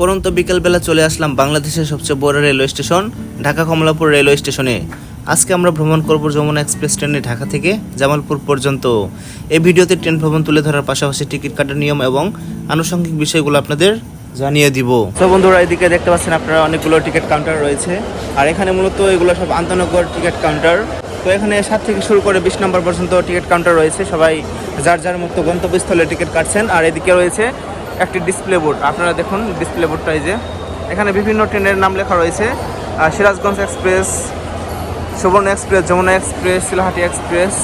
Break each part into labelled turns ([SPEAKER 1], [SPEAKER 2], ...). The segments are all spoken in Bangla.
[SPEAKER 1] পরন্ত বিকেলবেলা চলে আসলাম বাংলাদেশের সবচেয়ে বড় railway station, Dhaka Kamalapur railway স্টেশনে। আজকে আমরা ভ্রমণ করব যমুনা এক্সপ্রেস ট্রেনে ঢাকা থেকে জামালপুর পর্যন্ত। এই ভিডিওতে ট্রেন ভ্রমণ তুলে ধরার পাশাপাশি টিকিট কাটার নিয়ম এবং আনুষঙ্গিক বিষয়গুলো আপনাদের জানিয়ে দিব। তো বন্ধুরা, এদিকে দেখতে পাচ্ছেন আপনারা অনেকগুলো টিকিট কাউন্টার রয়েছে। আর এখানে মূলত এগুলো সব আন্তনগর টিকিট কাউন্টার। তো এখানে সাত থেকে শুরু করে বিশ নম্বর পর্যন্ত টিকিট কাউন্টার রয়েছে। সবাই যার যার মতো গন্তব্যস্থলে টিকিট কাটছেন। আর এদিকে রয়েছে একটি ডিসপ্লে বোর্ড আপনারা দেখুন ডিসপ্লে বোর্ডটা এই যে। এখানে বিভিন্ন ট্রেনের নাম লেখা রয়েছে। Sirajganj express, Subarna express, Jamuna express, Shilahati express.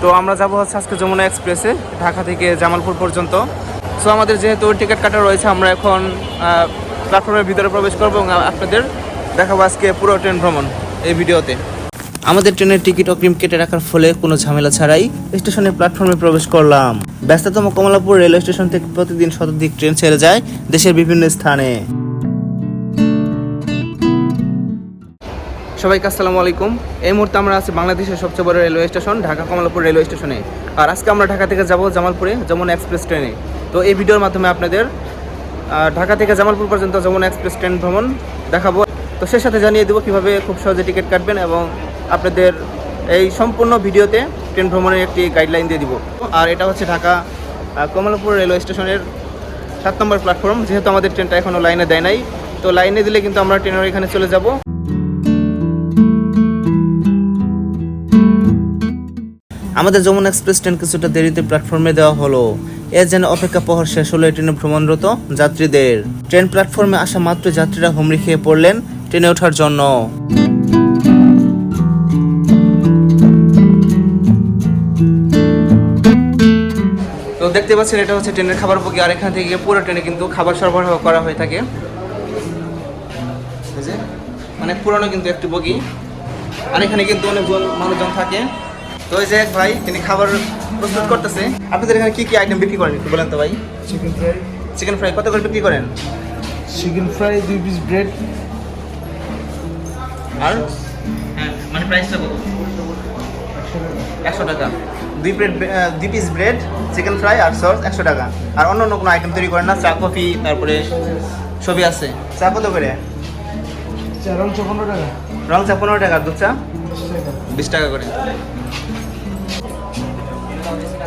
[SPEAKER 1] তো আমরা যাব হচ্ছে আজকে যমুনা এক্সপ্রেসে, ঢাকা থেকে জামালপুর পর্যন্ত। সো আমাদের যেহেতু টিকিট কাটা রয়েছে, আমরা এখন প্ল্যাটফর্মের ভিতরে প্রবেশ করব এবং আপনাদের দেখাবো আজকে পুরো ট্রেন ভ্রমণ এই ভিডিওতে আমাদের ট্রেনের টিকিট অগ্রিম কেটে রাখার ফলে কোনো ঝামেলা ছাড়াই স্টেশনের প্ল্যাটফর্মে প্রবেশ করলাম। ব্যস্ততম কমলাপুর রেলওয়ে স্টেশন থেকে প্রতিদিন শতাধিক ট্রেন ছেড়ে যায় দেশের বিভিন্ন স্থানে। সবাইকে আসসালামু আলাইকুম। এই মুহূর্তে আমরা আছি বাংলাদেশের সবচেয়ে বড় railway station, Dhaka Kamalapur railway স্টেশনে। আর আজকে আমরা ঢাকা থেকে যাব জামালপুরে, যমুনা এক্সপ্রেস ট্রেনে। তো এই ভিডিওর মাধ্যমে আপনাদের ঢাকা থেকে জামালপুর পর্যন্ত যমুনা এক্সপ্রেস ট্রেন ভ্রমণ দেখাবো। তো সে সাথে জানিয়ে দেবো কীভাবে খুব সহজে টিকিট কাটবেন এবং আপনাদের এই সম্পূর্ণ ভিডিওতে ট্রেন ভ্রমণের একটি গাইডলাইন দিয়ে দিব। আর এটা হচ্ছে ঢাকা কমলাপুর রেলওয়ে স্টেশনের সাত নম্বর প্ল্যাটফর্ম যেহেতু আমাদের ট্রেনটা এখনও লাইনে দেয় নাই। তো লাইনে দিলে কিন্তু আমরা ট্রেনের এখানে চলে যাব। আমাদের যমুনা এক্সপ্রেস ট্রেন কিছুটা দেরিতে প্ল্যাটফর্মে দেওয়া হলো। এর যেন অপেক্ষা প্রহর শেষ হলো ট্রেনে ভ্রমণরত যাত্রীদের। ট্রেন প্ল্যাটফর্মে আসা মাত্র যাত্রীরা হুমড়ি খেয়ে পড়লেন ট্রেনে ওঠার জন্য। দেখতে পাচ্ছেন এটা হচ্ছে ট্রেনের খাবার বগি আর এখান থেকে পুরো ট্রেনে কিন্তু খাবার সরবরাহ করা হয়ে থাকে। অনেক পুরনো কিন্তু একটি বগি। আর এখানে কিন্তু অনেকজন মানুষজন থাকে। তো ওই যে এক ভাই তিনি খাবার প্রস্তুত করতেছে। আপনাদের এখানে কি কি আইটেম বিক্রি করেন একটু বলেন তো ভাই?
[SPEAKER 2] চিকেন ফ্রাই
[SPEAKER 1] চিকেন ফ্রাই কত করে বিক্রি করেন?
[SPEAKER 2] চিকেন ফ্রাই দুই পিস ব্রেড
[SPEAKER 1] আর? হ্যাঁ মানে প্রাইসটা কত? একশো টাকা। দুই প্লেট দুই পিস ব্রেড চিকেন ফ্রাই আর সস একশো টাকা। আর অন্য অন্য কোনো আইটেম তৈরি করেন না চা কফি তারপরে ছবি আছে। চা কত করে?
[SPEAKER 2] চার অংশ পনেরো টাকা।
[SPEAKER 1] রং চা পনেরো টাকা দুধ চা?
[SPEAKER 2] বিশ টাকা।
[SPEAKER 1] করে।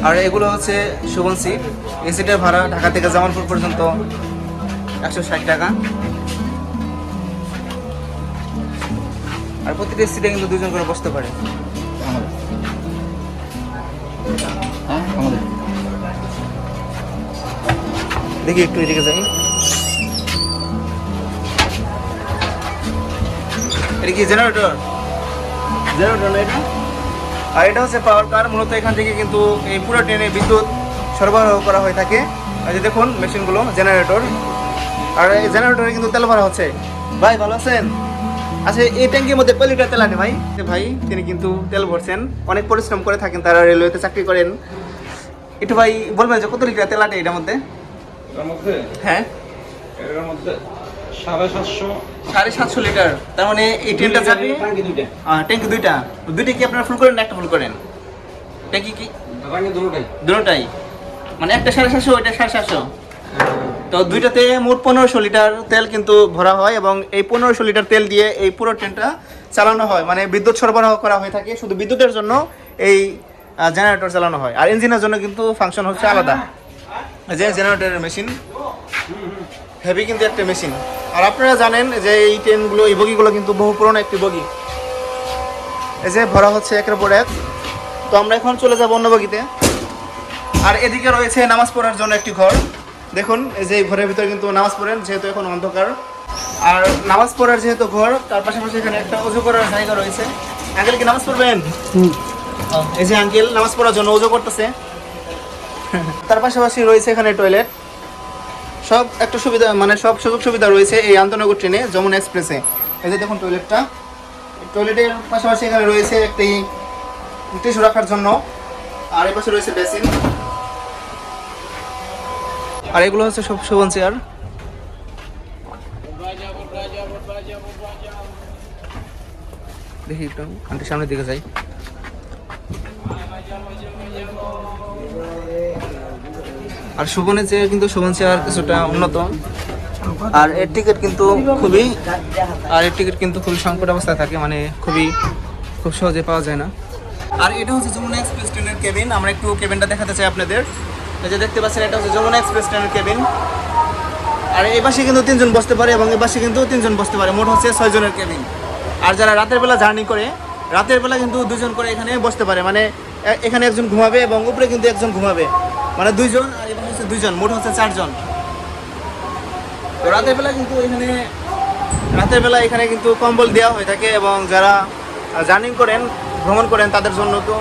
[SPEAKER 1] আর এগুলো হচ্ছে সুগন সিট এই সিটের ভাড়া ঢাকা থেকে জামালপুর পর্যন্ত একশো ষাট টাকা। আর প্রতিটি সিটে কিন্তু দুজন করে বসতে পারে। দেখি একটু এদিকে যাই। এটা কি জেনারেটর জেনারেটর না এটা? আর এটা হচ্ছে পাওয়ার কার মূলত এখান থেকে কিন্তু এই পুরো ট্রেনে বিদ্যুৎ সরবরাহ করা হয়ে থাকে। এই যে দেখুন মেশিনগুলো জেনারেটর আর এই জেনারেটরে কিন্তু তেল ভরা হচ্ছে। ভাই ভালো আছেন? আচ্ছা এই ট্যাঙ্কির মধ্যে কয় লিটার তেল আনে ভাই? ভাই তিনি কিন্তু তেল ভরছেন। অনেক পরিশ্রম করে থাকেন তারা রেলওয়েতে চাকরি করেন। একটু ভাই বলবেন যে কত লিটার তেল আটে এটার মধ্যে? হ্যাঁ।
[SPEAKER 3] এর মধ্যে সাড়ে সাতশো।
[SPEAKER 1] সাড়ে সাতশো লিটার। তার মানে এই ট্রেনটা যাবে
[SPEAKER 3] দুইটা।
[SPEAKER 1] ট্যাঙ্কি দুইটা। দুইটা কি আপনারা ফুল করেন না একটা ফুল করেন? ট্যাঙ্কি কি? মানে একটা সাড়ে সাতশো ওইটা সাড়ে সাতশো। তো দুইটাতে মোট পনেরোশো লিটার তেল কিন্তু ভরা হয় এবং এই পনেরোশো লিটার তেল দিয়ে এই পুরো ট্রেনটা চালানো হয়। মানে বিদ্যুৎ সরবরাহ করা হয়ে থাকে। শুধু বিদ্যুতের জন্য এই জেনারেটর চালানো হয়। আর ইঞ্জিনের জন্য কিন্তু ফাংশন হচ্ছে আলাদা। যে জেনারেটরের মেশিন হেভি কিন্তু একটা মেশিন আর আপনারা জানেন যে এই ট্রেনগুলো, এই বগিগুলো কিন্তু বহু পুরনো একটি বগি। এই যে ভরা হচ্ছে একের পর এক। তো আমরা এখন চলে যাব অন্য বগিতে। আর এদিকে রয়েছে নামাজ পড়ার জন্য একটি ঘর। দেখুন, এই যে ঘরের ভিতরে কিন্তু নামাজ পড়েন, যেহেতু এখন অন্ধকার। আর নামাজ পড়ার যেহেতু ঘর, তার পাশাপাশি এখানে একটা অজু করার জায়গা রয়েছে। আঙ্কেল কি নামাজ পড়বেন? এই যে আঙ্কেল, নামাজ পড়ার জন্য উজু করতেছে। তার পাশাপাশি রয়েছে এখানে টয়লেট সব একটা সুবিধা মানে সব সুযোগ সুবিধা রয়েছে এই আন্তনগর ট্রেনে, যমুনা এক্সপ্রেসে এই যে দেখুন টয়লেটটা টয়লেটের পাশাপাশি এখানে রয়েছে একটি টিস্যু রাখার জন্য। আর এই পাশে রয়েছে বেসিন আর এগুলো হচ্ছে সব শোভন চেয়ার। দেখি একটু, আন্টির সামনের দিকে যাই। আর শোভনের চেয়ার কিন্তু, শোভন চেয়ার কিছুটা উন্নত। আর এর টিকিট কিন্তু খুবই, আর এর টিকিট কিন্তু খুবই সংকট অবস্থায় থাকে মানে খুবই, খুব সহজে পাওয়া যায় না। আর এটা হচ্ছে যমুনা এক্সপ্রেস ট্রেনের কেবিন আমরা একটু কেবিনটা দেখাতে চাই আপনাদের। যে দেখতে পাচ্ছেন, এটা হচ্ছে যমুনা এক্সপ্রেস ট্রেনের কেবিন আর এই পাশে কিন্তু তিনজন বসতে পারে এবং এই পাশে কিন্তু তিনজন বসতে পারে। মোট হচ্ছে ছয় জনের কেবিন আর যারা রাতের বেলা জার্নি করে, রাতের বেলা কিন্তু দুজন করে এখানে বসতে পারে। মানে এখানে একজন ঘুমাবে এবং উপরে কিন্তু একজন ঘুমাবে। মানে দুইজন আর এখানে হচ্ছে দুইজন, মোট হচ্ছে চারজন। তো রাতের বেলা কিন্তু এখানে, রাতের বেলা এখানে কিন্তু কম্বল দেওয়া হয়ে থাকে এবং যারা জার্নি করেন, ভ্রমণ করেন, তাদের জন্য তো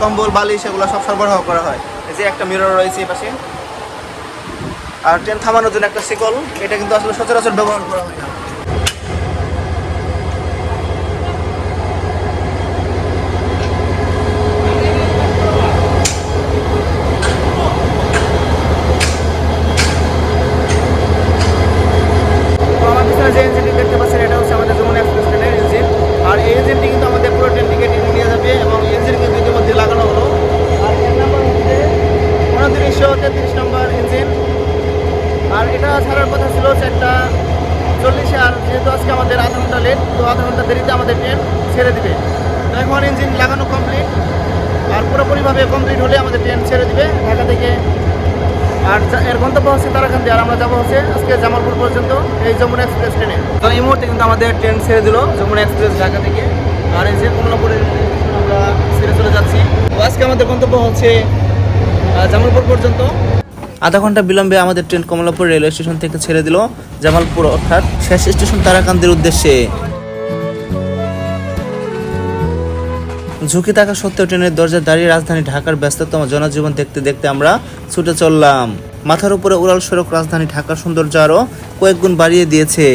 [SPEAKER 1] কম্বল, বালিশ এগুলো সব সরবরাহ করা হয়। এই যে একটা মিরর রয়েছে এই পাশে। আর ট্রেন থামানোর জন্য একটা সিকল এটা কিন্তু আসলে সচরাচর ব্যবহার করা হয় না তো আমার পিছনে যে ইঞ্জিনটি দেখতে পাচ্ছেন এটা হচ্ছে আমাদের যমুনা এক্সপ্রেস ট্রেনের ইঞ্জিন আর এই ইঞ্জিনটি কিন্তু আমাদের পুরো ট্রেনটিকে টেনে নিয়ে যাবে এবং ইঞ্জিন কিন্তু ইতিমধ্যে লাগানো হলো আর এর নাম্বার হচ্ছে উনত্রিশশো তেত্রিশ নম্বর ইঞ্জিন আর এটা ছাড়ার কথা ছিল চারটা চল্লিশে আর যেহেতু আজকে আমাদের আধা ঘণ্টা লেট তো আধা ঘণ্টা দেরিতে আমাদের ট্রেন ছেড়ে দিবে তো এখন ইঞ্জিন লাগানো কমপ্লিট আর পুরোপুরিভাবে কমপ্লিট হলে আমাদের ট্রেন ছেড়ে দিবে, ঢাকা থেকে। আর এর গন্তব্য হচ্ছে তারাকান্দি, আর আমরা যাব হচ্ছে আজকে জামালপুর পর্যন্ত, এই যমুনা এক্সপ্রেস ট্রেনে তো এই মুহূর্তে কিন্তু আমাদের ট্রেন ছেড়ে দিল যমুনা এক্সপ্রেস ঢাকা থেকে। আর এই যে কমলাপুরে আমরা ছেড়ে চলে যাচ্ছি। আজকে আমাদের গন্তব্য হচ্ছে জামালপুর পর্যন্ত। আধা ঘণ্টা বিলম্বে আমাদের ট্রেন কমলাপুর রেলওয়ে স্টেশন থেকে ছেড়ে দিল জামালপুর, অর্থাৎ শেষ স্টেশন তারাকান্দির উদ্দেশ্যে। ঝুঁকি থাকা সত্ত্বেও ট্রেনের দরজা দাঁড়িয়ে রাজধানী ঢাকার ব্যস্ততম জনজীবন দেখতে দেখতে আমরা ছুটে চললাম। মাথার উপরে উড়াল সড়ক রাজধানী ঢাকার সৌন্দর্য আরও কয়েক গুণ বাড়িয়ে দিয়েছে।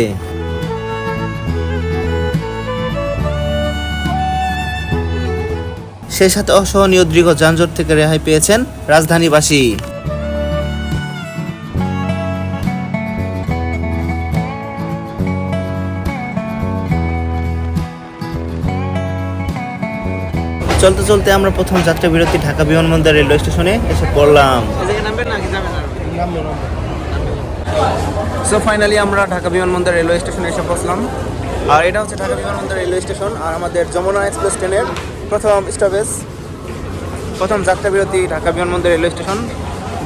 [SPEAKER 1] সেই সাথে অসহনীয় দীর্ঘ যানজট থেকে রেহাই পেয়েছেন রাজধানীবাসী। চলতে চলতে আমরা প্রথম যাত্রা বিরতি ঢাকা বিমানবন্দর রেলওয়ে স্টেশনে এসে পড়লাম। সো ফাইনালি আমরা ঢাকা বিমানবন্দর রেলওয়ে স্টেশনে এসে পৌঁছলাম। আর এটা হচ্ছে ঢাকা বিমানবন্দর রেলওয়ে স্টেশন, আর আমাদের যমুনা এক্সপ্রেস ট্রেনের প্রথম স্টপেজ, প্রথম যাত্রা বিরতি ঢাকা বিমানবন্দর রেলওয়ে স্টেশন।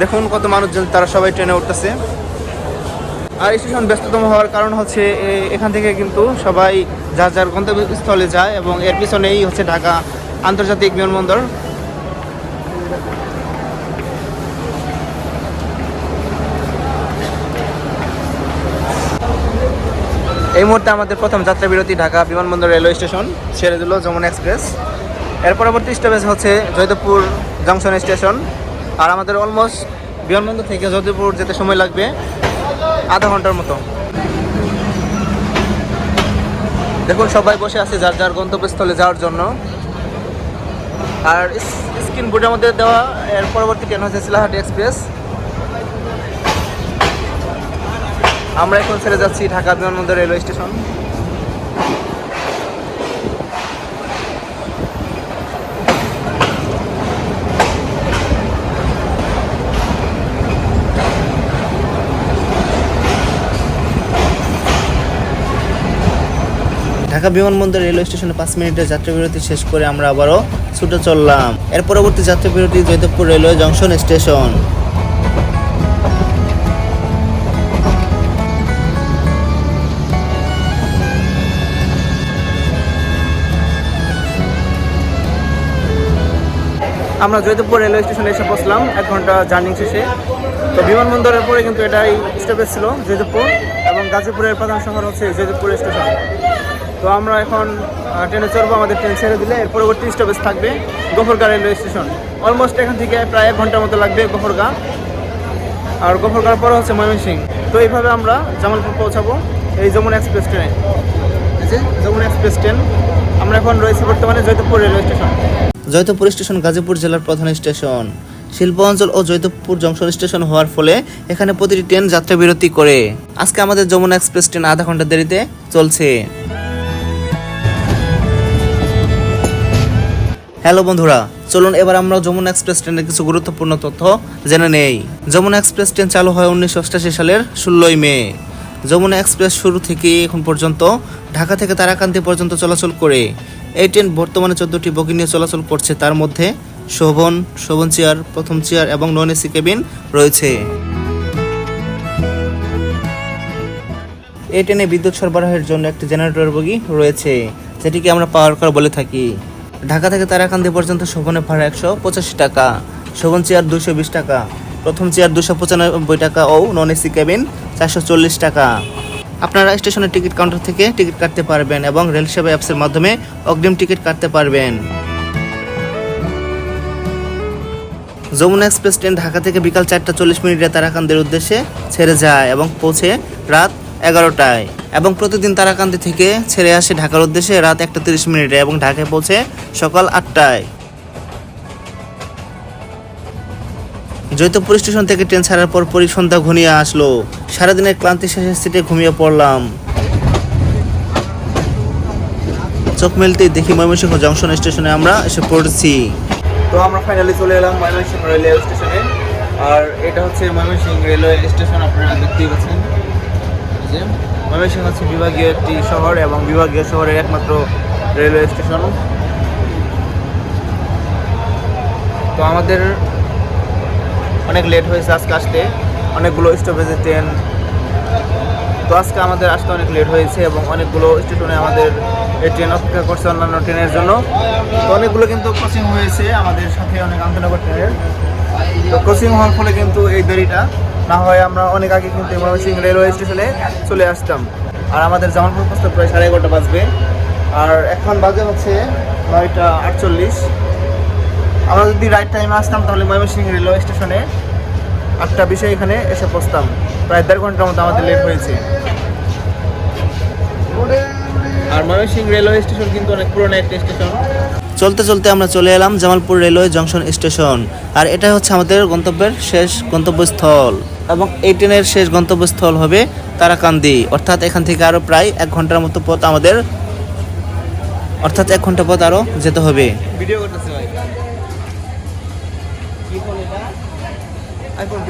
[SPEAKER 1] দেখুন কত মানুষজন, তারা সবাই ট্রেনে উঠতেছে। আর স্টেশন ব্যস্ততম হওয়ার কারণ হচ্ছে এখান থেকে কিন্তু সবাই যার যার গন্তব্যস্থলে যায় এবং এর পিছনেই হচ্ছে ঢাকা আন্তর্জাতিক বিমানবন্দর। এই মুহূর্তে আমাদের প্রথম যাত্রা বিরতি ঢাকা বিমানবন্দর রেলওয়ে স্টেশন ছেড়ে দিল যমুনা এক্সপ্রেস। এর পরবর্তী স্টপেজ হচ্ছে জয়দেবপুর জংশন স্টেশন। আর আমাদের অলমোস্ট বিমানবন্দর থেকে জয়দেবপুর যেতে সময় লাগবে আধা ঘণ্টার মতো। দেখুন, সবাই বসে আছে যার যার গন্তব্যস্থলে যাওয়ার জন্য। আর স্ক্রিন বোর্ডের মধ্যে দেওয়া, এর পরবর্তী ট্রেন হচ্ছে শিলাহাটি এক্সপ্রেস? আমরা এখন ছেড়ে যাচ্ছি ঢাকা বিমানবন্দর রেলওয়ে স্টেশন। ঢাকা বিমানবন্দর রেলওয়ে স্টেশনে পাঁচ মিনিটের যাত্রা বিরতি শেষ করে আমরা আবারও ছুটে চললাম। এর পরবর্তী যাত্রা বিরতি জয়দেবপুর রেলওয়ে জংশন স্টেশন। আমরা জয়দেবপুর রেলওয়ে স্টেশনে এসে পৌঁছলাম, এক ঘণ্টা জার্নি শেষে। তো বিমানবন্দরের পরে কিন্তু এটাই স্টপেজ ছিল জয়দেবপুর এবং গাজীপুরের প্রধান শহর হচ্ছে জয়দেবপুর স্টেশন। তো আমরা এখন ট্রেনে চড়বো, আমাদের ট্রেন ছেড়ে দিলে এর পরবর্তী স্টপেজ থাকবে গফরগাঁ রেলওয়ে স্টেশন অলমোস্ট এখান থেকে প্রায় এক ঘণ্টার মতো লাগবে গফরগাঁ। আর গফরগাঁর পরে হচ্ছে ময়মনসিং। তো এইভাবে আমরা জামালপুর পৌঁছাবো এই যমুনা এক্সপ্রেস ট্রেনে। যে যমুনা এক্সপ্রেস ট্রেন, আমরা এখন রয়েছি বর্তমানে Joydebpur railway station Joydebpur station Gazipur জেলার প্রধান স্টেশন শিল্প অঞ্চল ও জয়দেবপুর জংশন স্টেশন হওয়ার ফলে এখানে প্রতিটি ট্রেন যাত্রা বিরতি করে। আজকে আমাদের যমুনা এক্সপ্রেস ট্রেন আধা ঘণ্টা দেরিতে চলছে। হ্যালো বন্ধুরা, চলুন এবার আমরা যমুনা এক্সপ্রেস ট্রেনের কিছু গুরুত্বপূর্ণ তথ্য জেনে নেই। যমুনা এক্সপ্রেস ট্রেন চালু হয় উনিশশো অষ্টাশি সালের ষোলোই মে। যমুনা এক্সপ্রেস শুরু থেকে এখন পর্যন্ত ঢাকা থেকে তারাকান্দি পর্যন্ত চলাচল করে। এই ট্রেন বর্তমানে চোদ্দটি বগি নিয়ে চলাচল করছে, তার মধ্যে শোভন শোভন চেয়ার, প্রথম চেয়ার এবং নন এসি কেবিন রয়েছে। এই ট্রেনে বিদ্যুৎ সরবরাহের জন্য একটি জেনারেটর বগি রয়েছে, যেটিকে আমরা পাওয়ার কার বলে থাকি। ঢাকা থেকে তারাকান্দি পর্যন্ত শোভনের ভাড়া একশো পঁচাশি টাকা, শোভন চেয়ার দুশো বিশ টাকা, প্রথম চেয়ার দুশো পঁচানব্বই টাকা ও নন এসি কেবিন চারশো চল্লিশ টাকা। আপনারা স্টেশনের টিকিট কাউন্টার থেকে টিকিট কাটতে পারবেন এবং রেল সেবা অ্যাপসের মাধ্যমে অগ্রিম টিকিট কাটতে পারবেন। যমুনা এক্সপ্রেস ট্রেন ঢাকা থেকে বিকাল চারটা চল্লিশ মিনিটে তারাকান্দের উদ্দেশ্যে ছেড়ে যায় এবং পৌঁছে রাত এগারোটায়। এবং প্রতিদিন তারাকান্দি থেকে ছেড়ে আসে ঢাকার উদ্দেশ্যে রাত একটা তিরিশ মিনিটে এবং ঢাকায় পৌঁছে সকাল আটটায়। জৈতপুর স্টেশন থেকে ট্রেন ছাড়ার পর সন্ধ্যা ঘনিয়ে আসলো। সারাদিনের ক্লান্তি শেষে সিটে ঘুমিয়ে পড়লাম। চোখ মেলতেই দেখি ময়মনসিংহ জংশন স্টেশনে আমরা এসে পড়ছি। তো আমরা ফাইনালি চলে এলাম ময়মনসিংহ রেলওয়ে স্টেশনে আর এটা হচ্ছে ময়মনসিংহ রেলওয়ে স্টেশন আপনারা দেখতেই পাচ্ছেন। যে ময়মনসিংহ হচ্ছে বিভাগীয় একটি শহর এবং বিভাগীয় শহরের একমাত্র রেলওয়ে স্টেশন। তো আমাদের অনেক লেট হয়েছে আজকে আসতে। অনেকগুলো স্টপেজে ট্রেন তো আজকে আমাদের আসতে অনেক লেট হয়েছে এবং অনেকগুলো স্টেশনে আমাদের এই ট্রেন অপেক্ষা করছে অন্যান্য ট্রেনের জন্য। তো অনেকগুলো কিন্তু ক্রসিং হয়েছে আমাদের সাথে অনেক আন্তনগর ট্রেনের তো ক্রসিং হওয়ার ফলে কিন্তু এই দেরিটা না হয় আমরা অনেক আগে কিন্তু ময়মনসিংহ রেলওয়ে স্টেশনে চলে আসতাম। আর আমাদের জামালপুর পৌঁছতে প্রায় সাড়ে এগারোটা বাজবে। আর এখন বাজে হচ্ছে নয়টা আটচল্লিশ। আমরা যদি রাইট টাইমে আসতাম তাহলে ময়মনসিংহ রেলওয়ে স্টেশনে আটটা বিষয় এখানে এসে পৌঁছতাম। প্রায় দেড় ঘণ্টার মতো আমাদের লেট হয়েছে। আর ময়মনসিংহ রেলওয়ে স্টেশন কিন্তু অনেক পুরনো একটা স্টেশন। চলতে চলতে আমরা চলে এলাম জামালপুর রেলওয়ে জংশন স্টেশন। আর এটা হচ্ছে আমাদের গন্তব্যের শেষ গন্তব্যস্থল। এবং এই ট্রেনের শেষ গন্তব্যস্থল হবে তারাকান্দি। অর্থাৎ এখান থেকে আরও প্রায় এক ঘণ্টার মতো পথ আমাদের অর্থাৎ এক ঘণ্টা পথ আরও যেতে হবে। ভিডিও করতেছে ভাই। কি ফোন এটা? আইফোন